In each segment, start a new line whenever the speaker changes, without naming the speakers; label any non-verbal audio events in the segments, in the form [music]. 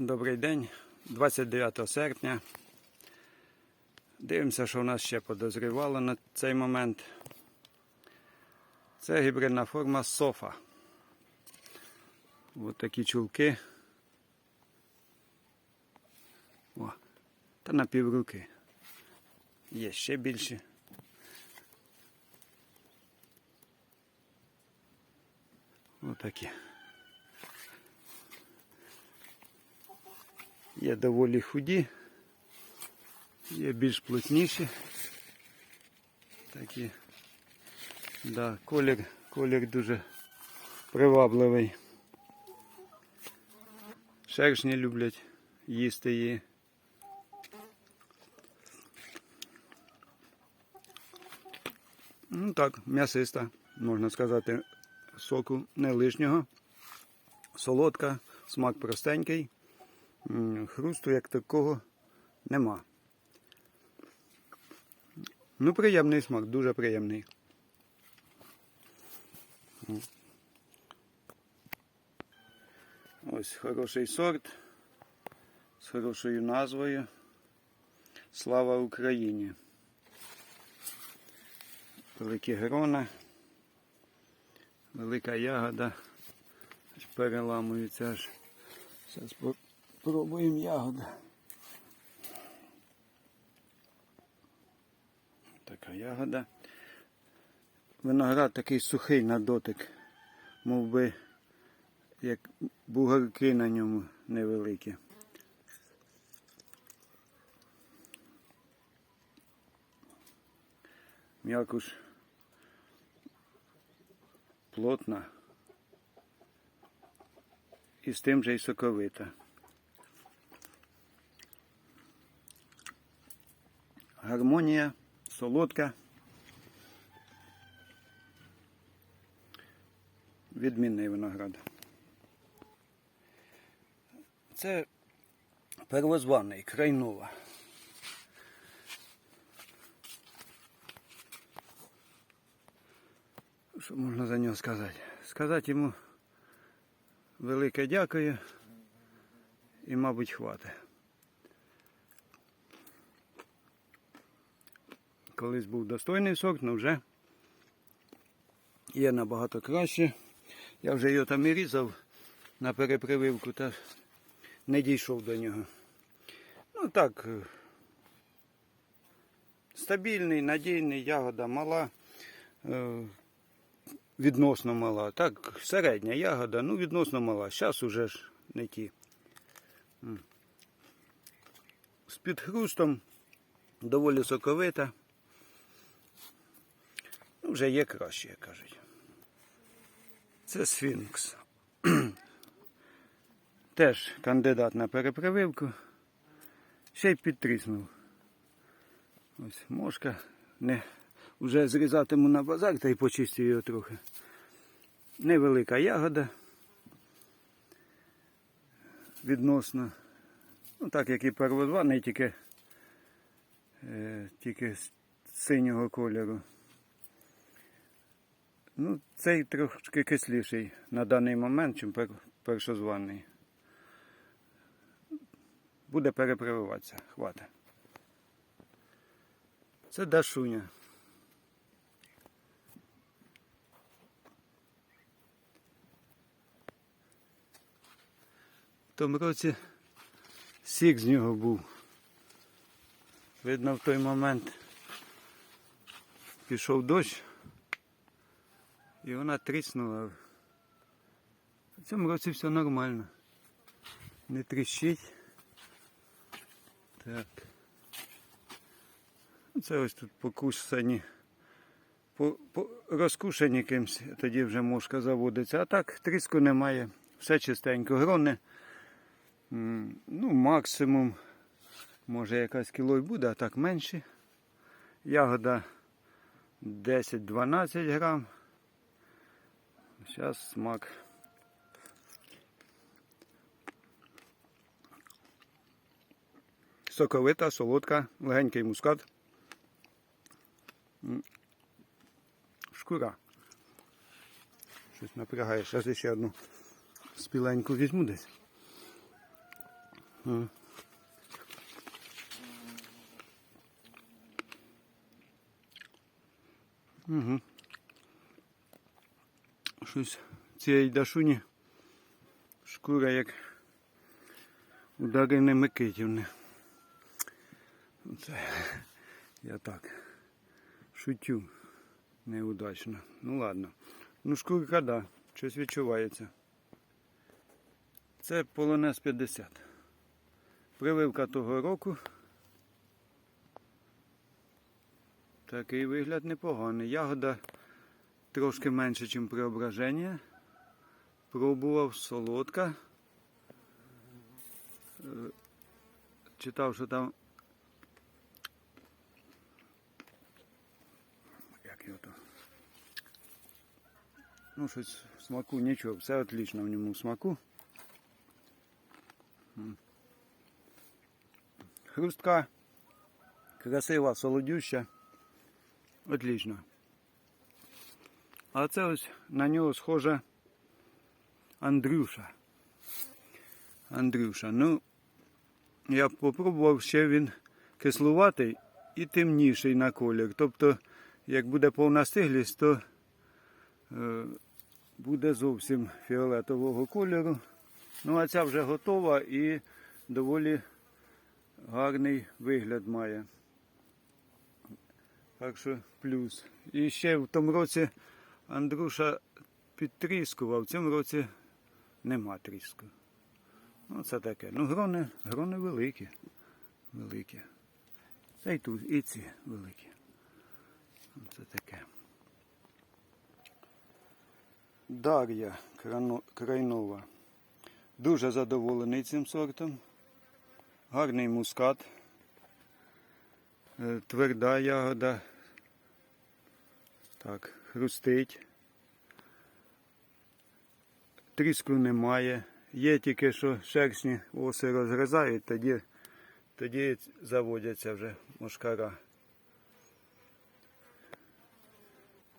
Добрий день, 29 серпня. Дивимося, що в нас ще подозрівало на цей момент. Це гібридна форма софа. Ось такі чулки. О, та на півруки. Є ще більші. Отакі. Є доволі худі, є більш плотніші. Такі. Да, колір, колір дуже привабливий. Шершні люблять їсти її. Ну так, м'ясиста, можна сказати, соку не лишнього. Солодка, смак простенький. Хрусту як такого нема. Ну, приємний смак, дуже приємний. Ось хороший сорт з хорошою назвою. Слава Україні. Великі грона, велика ягода. Аж Переламується аж. Зараз Пробуємо ягоду. Така ягода. Виноград такий сухий на дотик, мов би, як бугарки на ньому невеликі. М'якуш плотна і з тим же й соковита. Гармонія, солодка. Відмінний виноград. Це первозваний крайнова. Що можна за нього сказати? Сказати йому велике дякую і, мабуть, хватить. Колись був достойний сок, але вже є набагато краще. Я вже його там і різав на перепрививку та не дійшов до нього. Ну так, е, стабільний, надійний, ягода мала, е, відносно мала. Так, середня ягода, ну відносно мала. Зараз уже ж не ті. З підхрустом доволі соковита. Вже є краще, як кажуть. Це сфінкс. [clears throat] Теж кандидат на перепрививку. Ще й підтріснув. Ось мошка. Не, Вже зрізатиму на базар та й почистю його трохи. Невелика ягода. Відносно. Ну, так як і первозваний, тільки, е, тільки синього кольору. Ну, цей трошки кисліший на даний момент, чим першозваний. Буде перепрививатися, хватить. Це Дашуня. В тому році сік з нього був. Видно, в той момент пішов дощ. І вона тріснула. В цьому році все нормально. Не тріщить. Так. Це ось тут покусані. По, по, розкушені кимсь, тоді вже мошка заводиться. А так тріску немає. Все чистенько. Грони. Ну, максимум. Може якась кіло буде, а так менше. Ягода 10-12 грам. Зараз смак. Соковита, солодка, легенький мускат. Шкура. Щось напрягає. Зараз ще одну спіленьку візьму десь. Угу. Щось цієї дашуні шкура як удари не Микитівни. Це я так шутю неудачно. Ну ладно. Ну шкурка, да, щось відчувається. Це полонез 50. Прививка того року. Такий вигляд непоганий. Ягода трошки менше, ніж преображення. Пробував солодка. Е, Читав, що там. Як його там? Ну, щось в смаку нічого, все отлично в ньому в смаку. Хрустка, красива, солодюща. Отлично. А це ось на нього схоже Андрюша. Андрюша. Ну, я попробував ще він кислуватий і темніший на колір. Тобто, як буде повна стиглість, то е, буде зовсім фіолетового кольору. Ну, а ця вже готова і доволі гарний вигляд має. Так що плюс. І ще в тому році Андруша підтріскував, в цьому році нема тріску. Ну, це таке. Ну, грони, грони великі. Великі. Та й тут, і ці великі. Це таке. Дар'я Крайнова. Дуже задоволений цим сортом. Гарний мускат. Е, Тверда ягода. Так, хрустить. Тріску немає. Є тільки що шершні оси розгризають, тоді, тоді заводяться вже мошкара.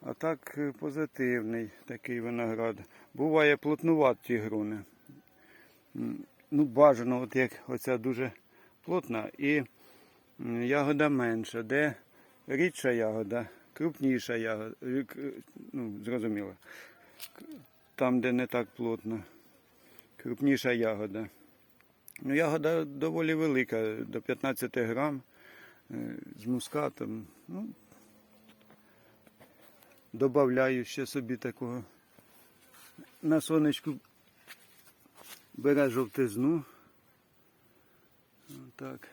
А так е, позитивний такий виноград. Буває плотнуваті грони. М, Ну, бажано, от як оця дуже плотна і ягода менша, де рідша ягода, крупніша ягода, е, ну, зрозуміло. Там, де не так плотно, крупніша ягода. Ну, ягода доволі велика, до 15 грам е, з мускатом. Ну, Добавляю ще собі такого. На сонечку бере жовтизну. Так.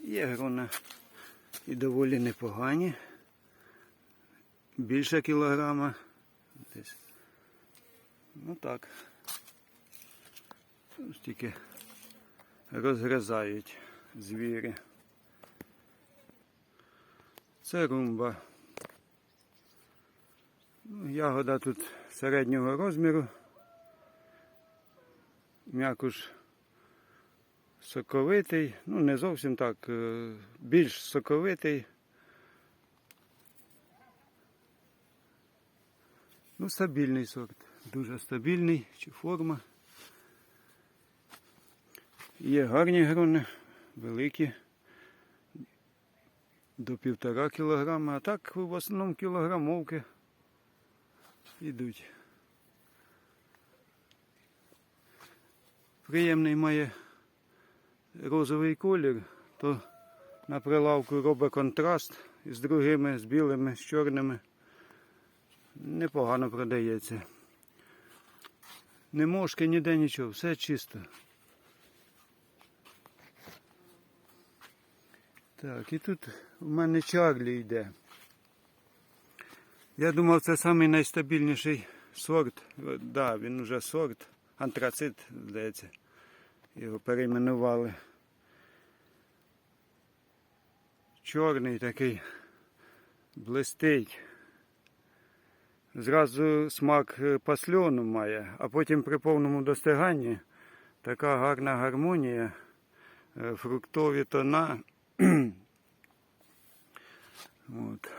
Є грона і доволі непогані. Більше кілограма. Десь. Ну так. Ось тільки розгризають звірі. Це румба. Ну, Ягода тут середнього розміру. М'якуш соковитий, ну не зовсім так, е, більш соковитий. Ну, стабільний сорт, дуже стабільний, чи форма. Є гарні грони, великі, до півтора кілограма, а так в основному кілограмовки йдуть. Приємний має розовий колір, то на прилавку робить контраст з другими, з білими, з чорними. Непогано продається. Не мошки, ніде нічого, все чисто. Так, і тут у мене Чарлі йде. Я думав, це найстабільніший сорт. Так, да, він вже сорт. Антрацит, здається. Його перейменували. Чорний такий блистить. Зразу смак е, пасльону має, а потім при повному достиганні така гарна гармонія, е, фруктові тона. [clears throat] От.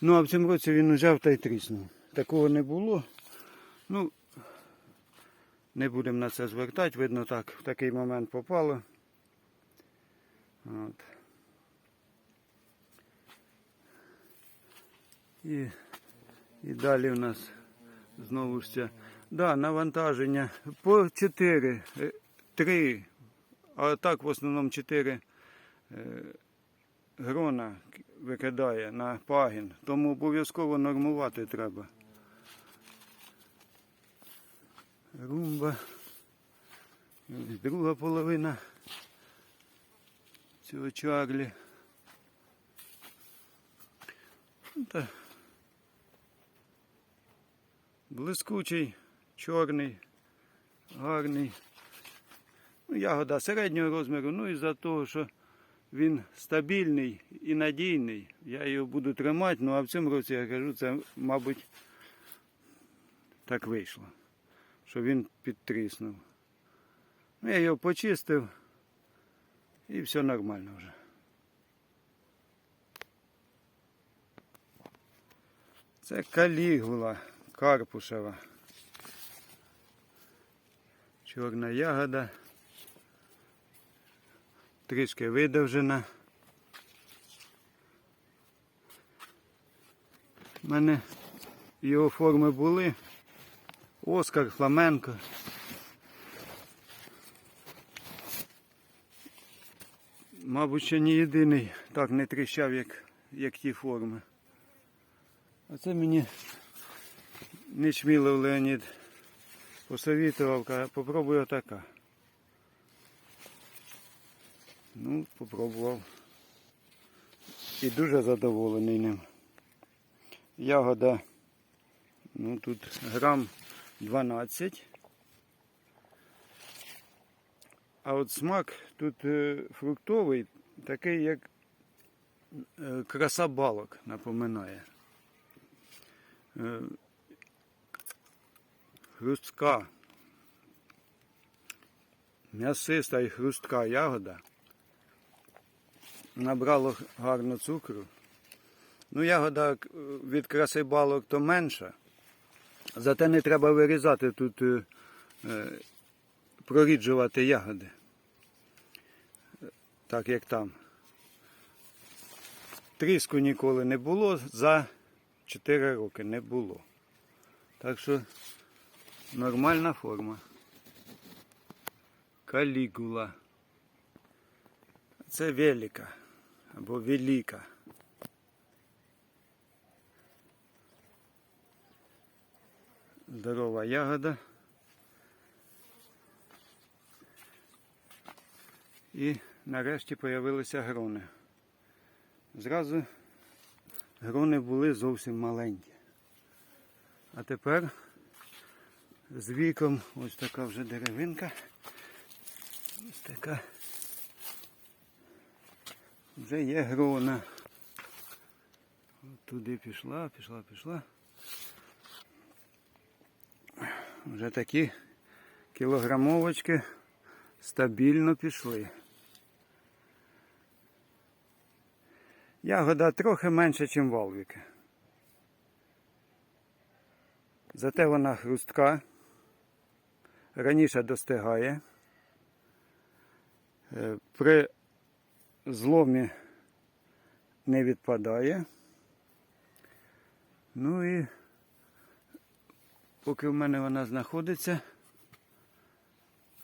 Ну, а в цьому році він узяв та й тріснув. Такого не було. Ну, Не будемо на це звертати, видно так, в такий момент попало. От. І, і далі в нас знову ж це. Да, навантаження по 4, 3, а так в основному 4 е, грона викидає на пагін, тому обов'язково нормувати треба. Румба. Друга половина цього чарлі. Та блискучий, чорний, гарний. Ну, ягода середнього розміру, ну і за того, що він стабільний і надійний. Я його буду тримати, ну а в цьому році я кажу, це, мабуть, так вийшло, що він підтріснув. Ну, я його почистив і все нормально вже. Це калігула карпушева. Чорна ягода. Трішки видовжена. У мене його форми були. Оскар, Фламенко. Мабуть, ще не єдиний так не тріщав, як, як ті форми. А це мені Нечмілов Леонід посовітував, каже, попробуй отака. Ну, попробував. І дуже задоволений ним. Ягода, ну тут грам 12. А от смак тут е, фруктовий, такий, як е, краса балок напоминає. Хрустка. М'ясиста і хрустка ягода. Набрало гарно цукру. Ну, ягода від краси балок то менша. Зате не треба вирізати тут, е, е, проріджувати ягоди. Так як там. Тріску ніколи не було, за 4 роки не було. Так що нормальна форма. Калігула. Це велика або велика. Здорова ягода. І нарешті появилися грони. Зразу грони були зовсім маленькі. А тепер з віком ось така вже деревинка. Ось така. Вже є грона. От туди пішла, пішла, пішла. Вже такі кілограмовочки стабільно пішли. Ягода трохи менше, ніж валвіки. Зате вона хрустка, раніше достигає. Е, При зломі не відпадає. Ну і поки в мене вона знаходиться,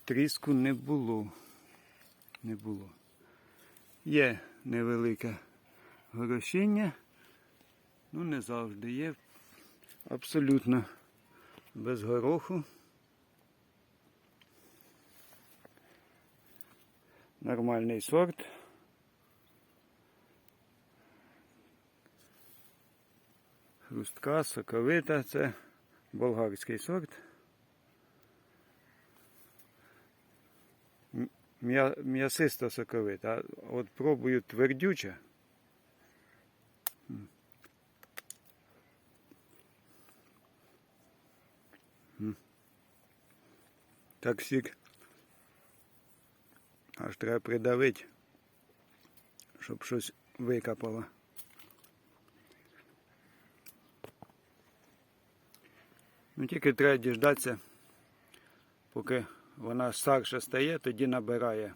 тріску не було. Не було. Є невелике горошіння, ну не завжди є. Абсолютно без гороху. Нормальний сорт. Хрустка, соковита, це болгарський сорт. М- м'я- М'ясисто соковита. От пробую твердюча. Так сік. Аж треба придавити, щоб щось викапало. Ну тільки треба діждатися, Поки вона старше стає, тоді набирає.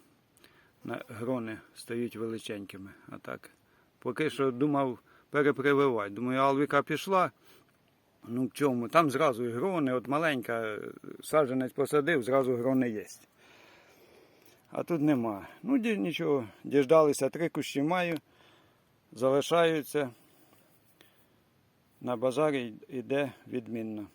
На грони стають величенькими. А так. Поки що думав перепрививати. Думаю, Алвіка пішла. Ну в чому? Там зразу і грони, от маленька, саджанець посадив, зразу грони є. А тут нема. Ну, нічого, діждалися, три кущі маю, залишаються. На базарі йде відмінно.